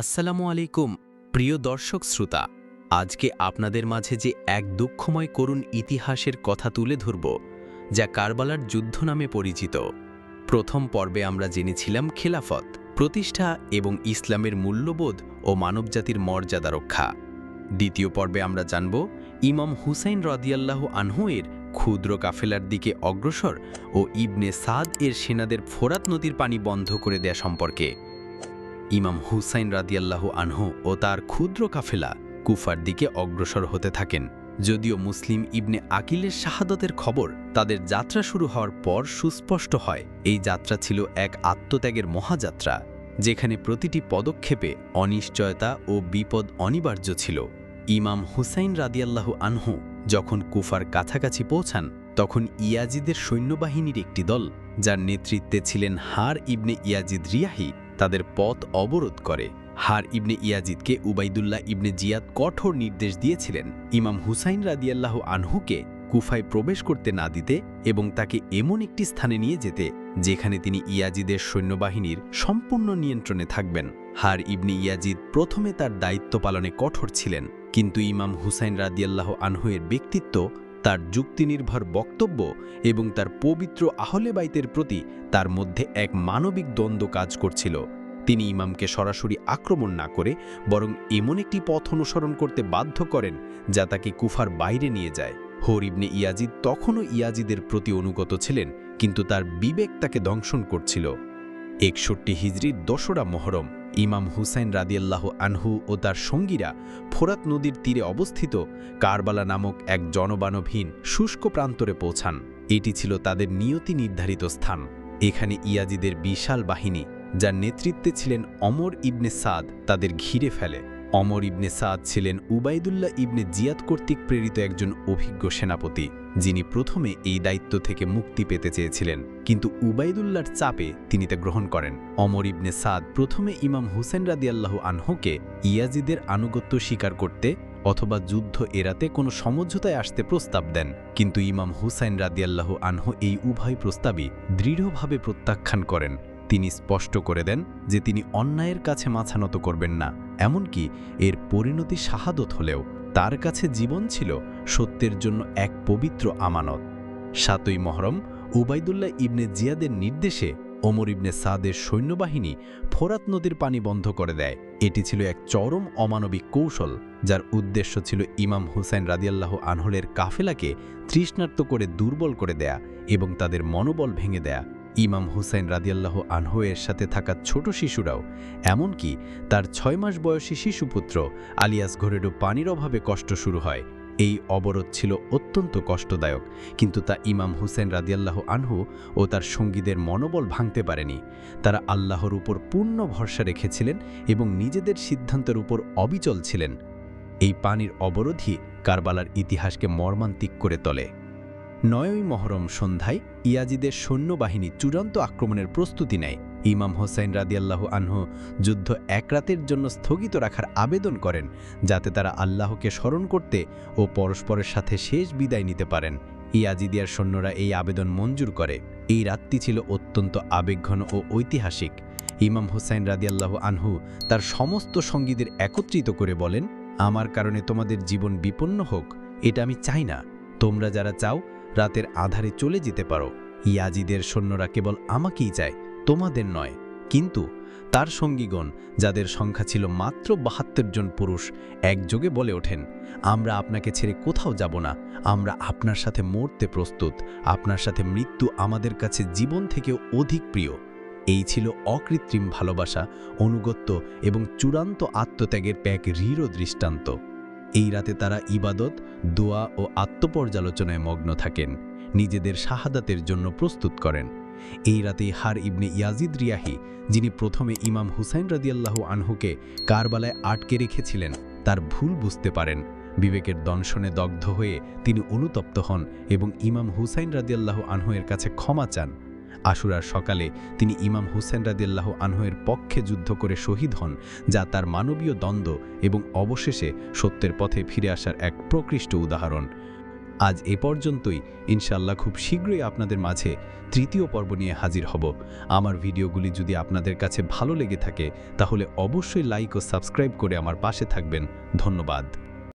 আসসালামু আলাইকুম, প্রিয় দর্শক শ্রোতা। আজকে আপনাদের মাঝে যে এক দুঃখময় করুণ ইতিহাসের কথা তুলে ধরব, যা কারবালার যুদ্ধ নামে পরিচিত। প্রথম পর্বে আমরা জেনেছিলাম খেলাফত, প্রতিষ্ঠা এবং ইসলামের মূল্যবোধ ও মানবজাতির মর্যাদা রক্ষা। দ্বিতীয় পর্বে আমরা জানব, ইমাম হুসাইন রদিয়াল্লাহ আনহু এর ক্ষুদ্র কাফেলার দিকে অগ্রসর ও ইবনে সাদ এর সেনাদের ফোরাত নদীর পানি বন্ধ করে দেয়া সম্পর্কে। ইমাম হুসাইন রাদিয়াল্লাহু আনহু ও তার ক্ষুদ্র কাফেলা কুফার দিকে অগ্রসর হতে থাকেন। যদিও মুসলিম ইবনে আকিলের শাহাদতের খবর তাদের যাত্রা শুরু হওয়ার পর সুস্পষ্ট হয়, এই যাত্রা ছিল এক আত্মত্যাগের মহাযাত্রা, যেখানে প্রতিটি পদক্ষেপে অনিশ্চয়তা ও বিপদ অনিবার্য ছিল। ইমাম হুসাইন রাদিয়াল্লাহু আনহু যখন কুফার কাছাকাছি পৌঁছান, তখন ইয়াজিদের সৈন্যবাহিনীর একটি দল, যার নেতৃত্বে ছিলেন হার ইবনে ইয়াজিদ রিয়াহি তাদের পথ অবরোধ করে। হার ইবনে ইয়াজিদকে উবাইদুল্লাহ ইবনে জিয়াদ কঠোর নির্দেশ দিয়েছিলেন। ইমাম হুসাইন রাদিয়াল্লাহ আনহুকে কুফায় প্রবেশ করতে না দিতে এবং তাকে এমন একটি স্থানে নিয়ে যেতে, যেখানে তিনি ইয়াজিদের সৈন্যবাহিনীর সম্পূর্ণ নিয়ন্ত্রণে থাকবেন। হার ইবনে ইয়াজিদ প্রথমে তার দায়িত্ব পালনে কঠোর ছিলেন, কিন্তু ইমাম হুসাইন রাদিয়াল্লাহ আনহুয়ের ব্যক্তিত্ব তার যুক্তিনির্ভর বক্তব্য এবং তার পবিত্র আহলে বাইতের প্রতি তার মধ্যে এক মানবিক দ্বন্দ্ব কাজ করছিল। তিনি ইমামকে সরাসরি আক্রমণ না করে বরং এমন একটি পথ অনুসরণ করতে বাধ্য করেন যা তাকে কুফার বাইরে নিয়ে যায়। হরিবনে ইয়াজিদ তখনও ইয়াজিদের প্রতি অনুগত ছিলেন, কিন্তু তার বিবেক তাকে দংশন করছিল। একষট্টি হিজড়ির দোসরা মহরম। ইমাম হুসাইন রাদিয়াল্লাহ আনহু ও তার সঙ্গীরা ফোরাত নদীর তীরে অবস্থিত কারবালা নামক এক জনবানহীন শুষ্ক প্রান্তরে পৌঁছান। এটি ছিল তাদের নিয়তি নির্ধারিত স্থান। এখানে ইয়াজিদের বিশাল বাহিনী, যার নেতৃত্বে ছিলেন অমর ইবনে সাদ, তাদের ঘিরে ফেলে। অমর ইবনে সাদ ছিলেন উবাইদুল্লাহ ইবনে জিয়াদ কর্তৃক প্রেরিত একজন অভিজ্ঞ সেনাপতি, যিনি প্রথমে এই দায়িত্ব থেকে মুক্তি পেতে চেয়েছিলেন, কিন্তু উবাইদুল্লাহর চাপে তিনি তা গ্রহণ করেন। অমর ইবনে সাদ প্রথমে ইমাম হুসেন রাদিয়াল্লাহু আনহুকে ইয়াজিদের আনুগত্য স্বীকার করতে অথবা যুদ্ধ এড়াতে কোনো সমঝোতায় আসতে প্রস্তাব দেন, কিন্তু ইমাম হুসাইন রাদিয়াল্লাহু আনহু এই উভয় প্রস্তাবই দৃঢ়ভাবে প্রত্যাখ্যান করেন। তিনি স্পষ্ট করে দেন যে তিনি অন্যায়ের কাছে মাথা নত করবেন না, এমনকি এর পরিণতি শাহাদত হলেও তার কাছে জীবন ছিল সত্যের জন্য এক পবিত্র আমানত। সাতই মহরম উবাইদুল্লাহ ইবনে জিয়াদের নির্দেশে ওমর ইবনে সাদের সৈন্যবাহিনী ফোরাত নদীর পানি বন্ধ করে দেয়। এটি ছিল এক চরম অমানবিক কৌশল, যার উদ্দেশ্য ছিল ইমাম হুসাইন রাদিয়াল্লাহ আনহলের কাফেলাকে তৃষ্ণার্ত করে দুর্বল করে দেয়া এবং তাদের মনোবল ভেঙে দেয়া। ইমাম হুসাইন রাদিয়াল্লাহ আনহোয়ের সাথে থাকা ছোট শিশুরাও, এমনকি তার ছয় মাস বয়সী শিশুপুত্র আলিয়াস ঘোরেরও পানির অভাবে কষ্ট শুরু হয়। এই অবরোধ ছিল অত্যন্ত কষ্টদায়ক, কিন্তু তা ইমাম হুসেন রাদিয়াল্লাহ আনহু ও তার সঙ্গীদের মনোবল ভাঙতে পারেনি। তারা আল্লাহর উপর পূর্ণ ভরসা রেখেছিলেন এবং নিজেদের সিদ্ধান্তের উপর অবিচল ছিলেন। এই পানির অবরোধই কারবালার ইতিহাসকে মর্মান্তিক করে তোলে। নয়ই মহরম সন্ধ্যায় ইয়াজিদের সৈন্যবাহিনী চূড়ান্ত আক্রমণের প্রস্তুতি নেয়। ইমাম হোসাইন রাদিয়াল্লাহ আনহু যুদ্ধ এক রাতের জন্য স্থগিত রাখার আবেদন করেন, যাতে তারা আল্লাহকে স্মরণ করতে ও পরস্পরের সাথে শেষ বিদায় নিতে পারেন। ইয়াজিদিয়ার সৈন্যরা এই আবেদন মঞ্জুর করে। এই রাতটি ছিল অত্যন্ত আবেগঘন ও ঐতিহাসিক। ইমাম হুসাইন রাদিয়াল্লাহ আনহু তার সমস্ত সঙ্গীদের একত্রিত করে বলেন, আমার কারণে তোমাদের জীবন বিপন্ন হোক, এটা আমি চাই না। তোমরা যারা চাও রাতের আধারে চলে যেতে পারো। ইয়াজিদের সৈন্যরা কেবল আমাকেই চায়, তোমাদের নয়। কিন্তু তার সঙ্গীগণ, যাদের সংখ্যা ছিল মাত্র বাহাত্তর জন পুরুষ, একযোগে বলে ওঠেন, আমরা আপনাকে ছেড়ে কোথাও যাব না। আমরা আপনার সাথে মরতে প্রস্তুত। আপনার সাথে মৃত্যু আমাদের কাছে জীবন থেকেও অধিক প্রিয়। এই ছিল অকৃত্রিম ভালোবাসা, অনুগত্য এবং চূড়ান্ত আত্মত্যাগের প্যাক রিরো দৃষ্টান্ত। এই রাতে তারা ইবাদত, দোয়া ও আত্মপর্যালোচনায় মগ্ন থাকেন, নিজেদের শাহাদাতের জন্য প্রস্তুত করেন। এই রাতে হার ইবনে ইয়াজিদ রিয়াহি, যিনি প্রথমে ইমাম হুসাইন রাদিয়াল্লাহু আনহুকে কারবালায় আটকে রেখেছিলেন, তার ভুল বুঝতে পারেন। বিবেকের দংশনে দগ্ধ হয়ে তিনি অনুতপ্ত হন এবং ইমাম হুসাইন রাদিয়াল্লাহু আনহুয়ের কাছে ক্ষমা চান। আশুরার সকালে তিনি ইমাম হুসেন রাদিয়াল্লাহ আনহুয়ের পক্ষে যুদ্ধ করে শহীদ হন, যা তার মানবীয় দ্বন্দ্ব এবং অবশেষে সত্যের পথে ফিরে আসার এক প্রকৃষ্ট উদাহরণ। আজ এ পর্যন্তই। ইনশাল্লাহ খুব শীঘ্রই আপনাদের মাঝে তৃতীয় পর্ব নিয়ে হাজির হব। আমার ভিডিওগুলি যদি আপনাদের কাছে ভালো লেগে থাকে, তাহলে অবশ্যই লাইক ও সাবস্ক্রাইব করে আমার পাশে থাকবেন। ধন্যবাদ।